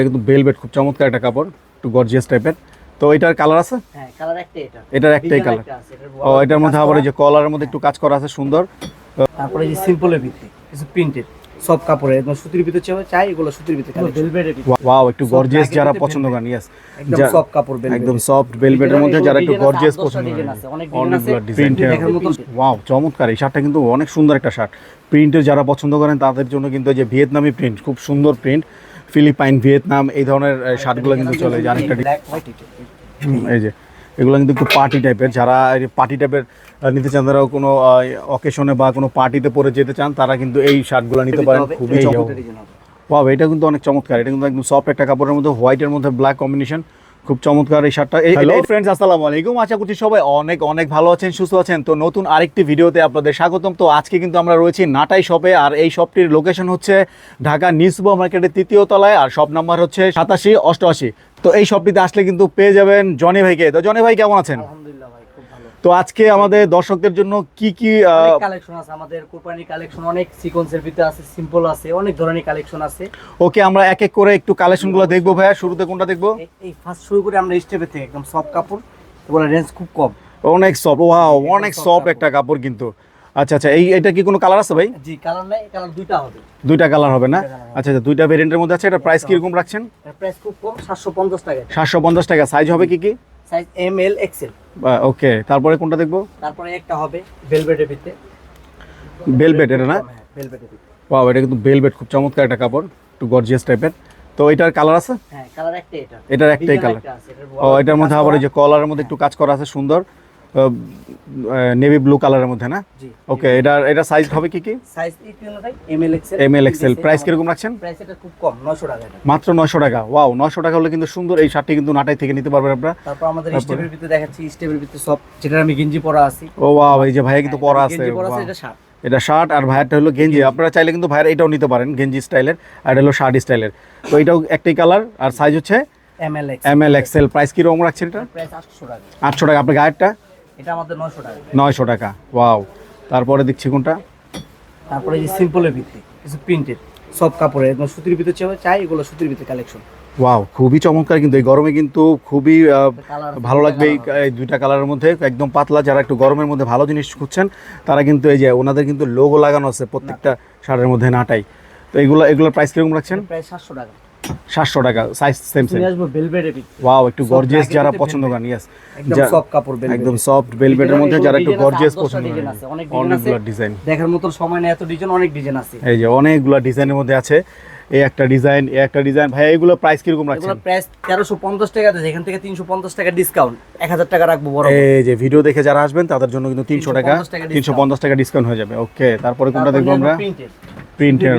এটা কিন্তু বেলভেট খুব চমৎকার একটা কাপড় একটু গর্জিয়াস টাইপের তো এটার কালার আছে? হ্যাঁ কালার একটাই এটা। এটার একটাই কালার আছে, ও এটার মধ্যে আবার এই যে কলারের মধ্যে একটু কাজ করা আছে সুন্দর। তারপরে এই যে সিম্পলের ভিতরে কিছু প্রিন্টেড সব কাপড়ের একদম সুতির ভিতরে চাই চাই এগুলো সুতির ভিতরে ভেলভেটের ভিতরে। ওয়াও একটু গর্জিয়াস যারা পছন্দ করেন ইয়েস একদম সব কাপড় velvet। একদম সফট বেলভেটের মধ্যে যারা একটু আছে, গর্জিয়াস পছন্দ করেন। আছে। অনেকগুলো ডিজাইন দেখার মতন। ওয়াও চমৎকার এই শার্টটা কিন্তু অনেক সুন্দর একটা শার্ট। প্রিন্টের যারা পছন্দ করেন তাদের জন্য কিন্তু এই যে ভিয়েতনামি প্রিন্ট খুব সুন্দর প্রিন্ট ফিলিপাইন ভিয়েতনাম এই ধরনের শার্টগুলো কিন্তু চলে যে আরেকটা ডি- Black, white এটা। হুম, এই যে এগুলো কিন্তু একটু পার্টি টাইপের যারা পার্টি টাইপের নিতে চান তারাও কোনো অকেশনে বা কোনো পার্টিতে পরে যেতে চান তারা কিন্তু এই শার্টগুলো নিতে পারেন। খুবই চমৎকার। এটা কিন্তু অনেক চমৎকার। এটা কিন্তু একদম সফট একটা কাপড়ের মধ্যে হোয়াইটের মধ্যে ব্ল্যাক কম্বিনেশন খুব চমৎকার এই শার্টটা। হ্যালো ফ্রেন্ডস আসসালামু আলাইকুম। আশা করছি সবাই অনেক অনেক ভালো আছেন সুস্থ আছেন। তো নতুন আরেকটি ভিডিওতে আপনাদের স্বাগতম। তো আজকে কিন্তু আমরা রয়েছি নাটাই শপে আর এই শপটির লোকেশন হচ্ছে ঢাকা নিউ সুপার মার্কেটের তৃতীয় তলায় আর শপ নাম্বার হচ্ছে সাতাশি অষ্টআশি। তো এই শপটিতে আসলে কিন্তু পেয়ে যাবেন জনি ভাইকে। তো জনি ভাই কেমন আছেন? আলহামদুলিল্লাহ। তো আজকে আমাদের দর্শকদের জন্য কি কি কালেকশন আছে আমাদের কোরবানির কালেকশন অনেক সিকোয়েন্সের ভিতরে আছে সিম্পল আছে অনেক ধরনের কালেকশন আছে। ওকে আমরা এক এক করে একটু কালেকশনগুলো দেখব ভাইয়া শুরুতে কোনটা দেখব? এই- ফার্স্ট শুরু করে আমরা স্টেপের থেকে একদম সব কাপড় এগুলো রেঞ্জ খুব কম। অনেক সফট ওয়াও অনেক সফট একটা কাপড় কিন্তু। আচ্ছা আচ্ছা এই এটা কি কোনো কালার আছে ভাই? জি কালার নাই কালার দুইটা হবে। দুইটা কালার হবে না। আচ্ছা আচ্ছা দুইটা ভেরিয়েন্টের মধ্যে আছে এটা প্রাইস কীরকম রাখছেন? প্রাইস খুব কম সাতশো পঞ্চাশ টাকা। সাতশো পঞ্চাশ টাকা সাইজ হবে কি কি? Size M L XL okay তারপরে কোনটা দেখব? তারপরে একটা হবে ভেলভেটের ভিতরে। ভেলভেট এটা না? ভেলভেটের ভিতরে। ওয়াও এটা কিন্তু ভেলভেট খুব চমৎকার একটা কাপড় একটু গর্জিয়াস টাইপের তো এটার কালার আছে? হ্যাঁ কালার একটাই এটা। এটার একটাই কালার ও এটার মধ্যে আবার এই যে কলারের মধ্যে একটু কাজ করা আছে সুন্দর। নেভি ব্লু কালারের মধ্যে না? ওকে এটা এটা সাইজ হবে কি কি? সাইজ এই অনুযায়ী? M L XL M L XL price কীরকম রাখছেন? প্রাইস এটা খুব কম 900 টাকা মাত্র নয়শো টাকা। ওয়াও নয়শো টাকা হলে কিন্তু সুন্দর এই শার্টটি কিন্তু নাটাই থেকে নিতে পারবেন আপনারা। তারপর আমাদের? স্টেপের ভিতরে দেখাচ্ছি স্টেপের ভিতরে সব যেটা আমি গেঞ্জি পরা আছি। ও ওয়াও এই যে ভাইয়া কিন্তু পরা আছে গেঞ্জি পরা আছে এটা শার্ট এটা শার্ট আর ভাইয়ারটা হলো গেঞ্জি। আপনারা চাইলে কিন্তু ভাইয়ার এটাও নিতে পারেন গেঞ্জি স্টাইলের আর এটা হলো শার্ট স্টাইলের। তো এটাও একটাই কালার আর সাইজ হচ্ছে M L X XL price কীরকম রাখছেন এটা? প্রাইস 800 টাকা। আটশো টাকা। আপনার গায়েরটা? এটা আমাদের 900 টাকা। নয়শো টাকা। ওয়াও। তারপরে দেখছি কোনটা? তারপরে এই সিম্পলের ভিতরে কিছু প্রিন্টেড সব কাপড়ের একদম সুতির ভিতরে চাই এগুলো সুতির ভিতরে কালেকশন ওয়াও খুবই চমৎকার কিন্তু এই গরমে কিন্তু খুবই ভালো লাগবে এই দুইটা কালারের মধ্যে। একদম পাতলা যারা একটু গরমের মধ্যে ভালো জিনিস খুঁজছেন তারা কিন্তু এই যে ওনাদের কিন্তু লোগো লাগানো আছে প্রত্যেকটা শার্টের মধ্যে নাটাই তো এগুলো এগুলোর প্রাইস কীরকম রাখছেন? প্রায় 700 টাকা। সাতশো টাকা সাইজ সেম সেম আসব ভেলভেটের ভিতরে। ওয়াও একটু গর্জিয়াস যারা পছন্দ। করেন ইয়েস একদম সব কাপড়। একদম সফট বেলভেটের মধ্যে যারা একটু গর্জিয়াস পছন্দ করেন। অনেকগুলো ডিজাইন দেখার মতন সময় নেই এত ডিজাইন অনেক ডিজাইন আছে। এই যে অনেকগুলো ডিজাইনের মধ্যে আছে এই একটা ডিজাইন এই একটা ডিজাইন ভাই এগুলো প্রাইস কীরকম এগুলো প্রাইস তেরোশো পঞ্চাশ টাকা আছে এখান থেকে তিনশো পঞ্চাশ টাকা ডিসকাউন্ট এক হাজার টাকা রাখব বড় এই যে ভিডিও দেখে যারা আসবেন তাদের জন্য কিন্তু তিনশো টাকা 350 টাকা তিনশো পঞ্চাশ টাকা ডিসকাউন্ট হয়ে যাবে। ওকে তারপরে কোনটা দেখব আমরা? প্রিন্টের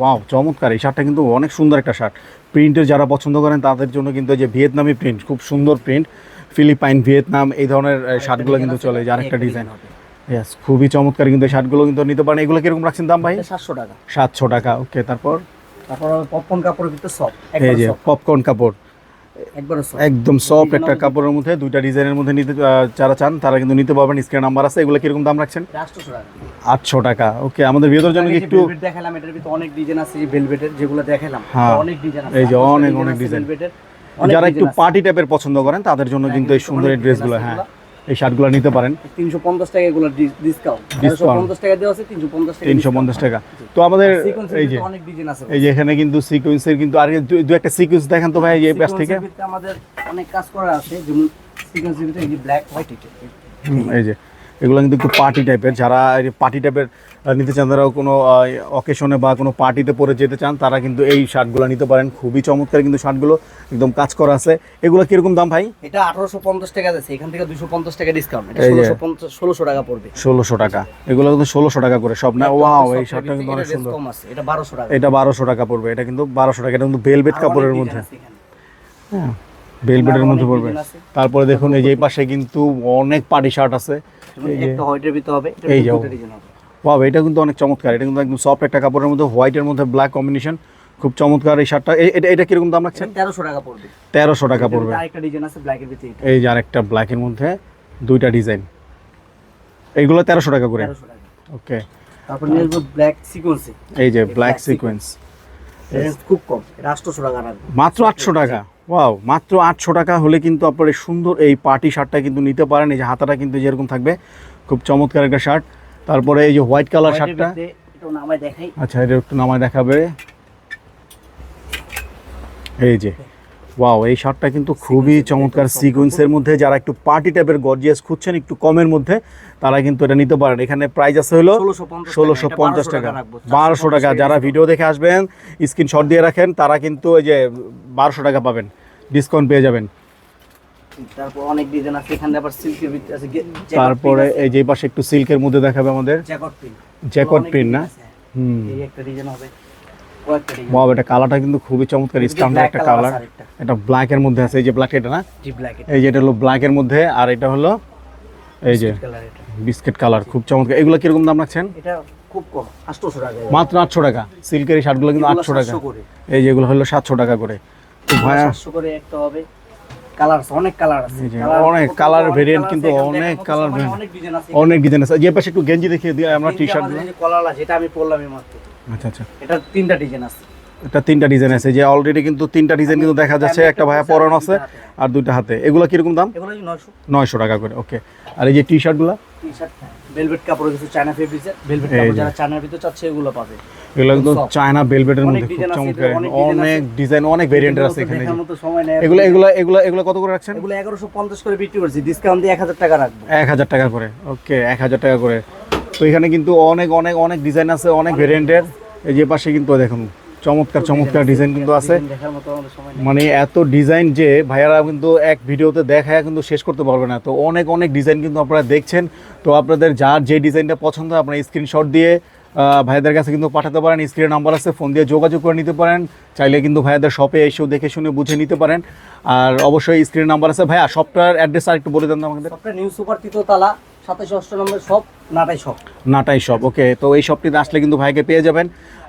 ওয়াও চমৎকার। এই শার্টটা কিন্তু অনেক সুন্দর একটা শার্ট। প্রিন্টের যারা পছন্দ করেন তাদের জন্য কিন্তু যে ভিয়েতনামি প্রিন্ট খুব সুন্দর প্রিন্ট ফিলিপাইন ভিয়েতনাম এই ধরনের শার্টগুলো কিন্তু চলে যার একটা ডিজাইন ইয়াস খুবই চমৎকার কিন্তু শার্টগুলো কিন্তু নিতে পারেন। এগুলো কীরকম রাখছেন দাম ভাই? সাতশো টাকা। সাতশো টাকা ওকে তারপর? তারপর পপকর্ন কাপড় কিন্তু সব এই যে পপকর্ন কাপড়। একদম সফট একটা কাপড়ের মধ্যে দুইটা ডিজাইনের মধ্যে নিতে যারা চান তারা কিন্তু নিতে পারবেন। স্ক্রিন নাম্বার আছে এগুলো কীরকম দাম রাখছেন? আটশো টাকা। ওকে আমাদের ভিতর জন্য একটু দেখালাম এটার ভিতরে অনেক ডিজাইন আছে ভেলভেটের যেগুলো দেখালাম। হ্যাঁ। অনেক ডিজাইন আছে। এই যে অনেক অনেক ডিজাইন যারা একটু পার্টি টাইপের পছন্দ করেন তাদের জন্য হ্যাঁ, কিন্তু এই সুন্দর ড্রেসগুলো হ্যাঁ। এই শার্টগুলো নিতে পারেন। তিনশো পঞ্চাশ টাকা এগুলো ডিসকাউন্ট। পঞ্চাশ টাকা দেওয়া আছে তিনশো পঞ্চাশ তিনশো পঞ্চাশ টাকা। তো আমাদের এই যে অনেক ডিজাইন আছে। এই যে এখানে কিন্তু সিকোয়েন্সের কিন্তু আর দু একটা সিকোয়েন্স দেখেন তো ভাই এই পাশ থেকে। আমাদের অনেক কাজ করা আছে যেমন সিকোয়েন্সের ভিতরে এই যে ব্ল্যাক হোয়াইট এই যে। এগুলো কিন্তু একটু পার্টি টাইপের যারা পার্টি টাইপের নিতে চান তারাও কোনো অকেশনে বা কোনো পার্টিতে পরে যেতে চান তারা কিন্তু এই শার্টগুলো নিতে পারেন। খুবই চমৎকার কিন্তু শার্টগুলো একদম কাজ করা আছে। এগুলো কীরকম দাম ভাই? এটা আঠারোশো পঞ্চাশ টাকা আছে এখান থেকে দুশো পঞ্চাশ টাকা ডিসকাউন্ট। ষোলোশো পঞ্চাশ ষোলোশো টাকা পড়বে। ষোলোশো টাকা। এগুলো কিন্তু ষোলোশো টাকা করে সব। না ওয়াও এই শার্টটা কিন্তু অনেক সুন্দর। এটা বারোশো টাকা। এটা বারোশো টাকা পড়বে এটা কিন্তু বারোশো টাকা এটা কিন্তু বেলভেট কাপড়ের মধ্যে। হ্যাঁ। বেলভেটের আরও মধ্যে পড়বে। তারপরে দেখুন এই যে পাশে কিন্তু অনেক পার্টি শার্ট আছে। এই যে একটা হোয়াইটের ভিতরে হবে এটা এই যে। দুটো ডিজাইন হবে। ওয়াও এটা কিন্তু অনেক চমৎকার। এটা কিন্তু একদম সফট একটা কাপড়ের মধ্যে হোয়াইটের মধ্যে ব্ল্যাক কম্বিনেশন খুব চমৎকার এই শার্টটা। এটা এটা কীরকম দাম রাখছেন? এটা তেরোশো টাকা পড়বে। তেরোশো টাকা পড়বে। আরেকটা ডিজাইন আছে ব্ল্যাকের ভিতরে এই যে আরেকটা ব্ল্যাকের মধ্যে দুইটা ডিজাইন এইগুলো তেরোশো টাকা করে। ওকে তারপর নিয়ে আসব ব্ল্যাক সিকোয়েন্সে এই যে ব্ল্যাক সিকোয়েন্স খুব কম এটা আটশোশো টাকা মাত্র আটশো টাকা। ওয়াও মাত্র আটশো টাকা হলে কিন্তু আপনার সুন্দর এই পার্টি শার্টটা কিন্তু নিতে পারেন। এই যে হাতাটা কিন্তু যেরকম থাকবে খুব চমৎকার একটা শার্ট। তারপরে এই যে হোয়াইট কালার শার্টটা। আচ্ছা এটা একটু নামায় দেখাবে। এই যে ওয়াও এই শার্টটা কিন্তু খুবই চমৎকার সিকোয়েন্সের মধ্যে। যারা একটু পার্টি টাইপের গর্জিয়াস খুঁজছেন একটু কমের মধ্যে তারা কিন্তু এটা নিতে পারেন। এখানে প্রাইস আছে হলো ষোলোশো পঞ্চাশ ষোলোশো পঞ্চাশ টাকা। বারোশো টাকা। যারা ভিডিও দেখে আসবেন স্ক্রিনশট দিয়ে রাখেন তারা কিন্তু এই যে বারোশো টাকা পাবেন। ডিসকাউন্ট পেয়ে যাবেন। তারপর অনেক ডিজাইন আছে এখানে আবার সিল্কের ভিতরে আছে তারপরে এই যে পাশে একটু সিল্কের মধ্যে দেখাবে আমাদের। জ্যাকট প্রিন্ট জ্যাকট প্রিন্ট না? হুম। এই একটা ডিজাইন হবে এটা কালারটা কিন্তু খুবই চমৎকার একটা কালার এটা মধ্যে আছে এই যে ব্ল্যাক এটা না? জি ব্ল্যাক এই যে এটা হলো মধ্যে আর এটা হলো এই যে বিস্কিট কালার খুব চমৎকার। এগুলো কীরকম দাম রাখছেন? এটা খুব কম আটশোশো টাকা। মাত্র আটশো টাকা। সিল্কের এই শার্টগুলো কিন্তু এগুলো আটশো টাকা। 700 করে। এই যেগুলো হলো সাতশো টাকা করে। ভাইয়া। সাতশো করে একটা হবে। কালার অনেক কালার আছে। অনেক colour কিন্তু অনেক সময় variant। অনেক ডিজাইন আছে। যে পাশে একটু গেঞ্জি দেখিয়ে আমরা টি শার্ট কলালা যেটা আমি পরলাম মাত্র। আচ্ছা আচ্ছা। এটা তিনটা ডিজাইন আছে। এটা তিনটা ডিজাইন আছে। যে অলরেডি কিন্তু তিনটা ডিজাইন কিন্তু দেখা যাচ্ছে। একটা ভাইয়া পরানো আছে আর দুইটা হাতে। এগুলো কীরকম দাম? এগুলো নয়শো। নয়শো টাকা করে ওকে আর এই যে টি শার্টগুলো টি শার্ট ভেলভেট কাপড়ের কিছু চায়না ফেব্রিক্সের ভেলভেট কাপড় যারা চায়নার ভিতরে চাচ্ছে এগুলো পাবে। এগুলো soft। চায়না বেলভেটের অনেক মধ্যে খুব চমৎকার। অনেক। ডিজাইন অনেক ভেরিয়েন্টের আছে এখানে। মতো সময় নেই। এগুলো এগুলো এগুলো এগুলো কত করে রাখছেন? এগুলো এগারোশো পঞ্চাশ করে বিক্রি করছি। ডিসকাউন্ট দিয়ে এক হাজার টাকা রাখব। এক হাজার টাকা করে। ওকে এক হাজার টাকা করে। তো এখানে কিন্তু অনেক অনেক অনেক ডিজাইন আছে অনেক ভেরিয়েন্টের এই যে পাশে কিন্তু দেখুন। চমৎকার চমৎকার ডিজাইন কিন্তু আছে। মানে এত ডিজাইন যে ভাইয়ারা কিন্তু এক ভিডিওতে দেখায় কিন্তু শেষ করতে পারবে না। তো অনেক অনেক ডিজাইন কিন্তু আপনারা দেখছেন। তো আপনাদের যার যে ডিজাইনটা পছন্দ আপনারা স্ক্রিনশট দিয়ে ভাইয়াদের কাছে কিন্তু পাঠাতে পারেন। স্ক্রিনের নাম্বার আছে ফোন দিয়ে যোগাযোগ করে নিতে পারেন। চাইলে কিন্তু ভাইয়াদের শপে এসেও দেখে শুনে বুঝে নিতে পারেন। আর অবশ্যই স্ক্রিনের নাম্বার আছে। ভাইয়া শপটার অ্যাড্রেস আর একটু বলে দেন আমাদের। নিউ সুপার তৃতীয়তলা সাতাশ সব নাটাই শপ ওকে তো এই শপটিতে আসলে কিন্তু ভাইকে পেয়ে যাবেন।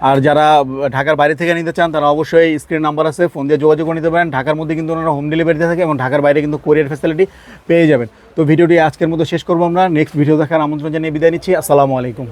আর যারা ঢাকার বাইরে থেকে নিতে চান, তারা অবশ্যই স্ক্রিন নাম্বার আছে ফোন দিয়ে যোগাযোগ নিতে পারেন। ঢাকার মধ্যে কিন্তু ওনারা হোম ডেলিভারিতে থাকে এবং ঢাকার বাইরে কিন্তু কোরিয়ার ফ্যাসিলিটি পেয়ে যাবেন। তো ভিডিওটি আজকের মতো শেষ করব আমরা। নেক্সট ভিডিও দেখার আমন্ত্রণ জানিয়ে বিদায় নিচ্ছি। আসসালামু আলাইকুম।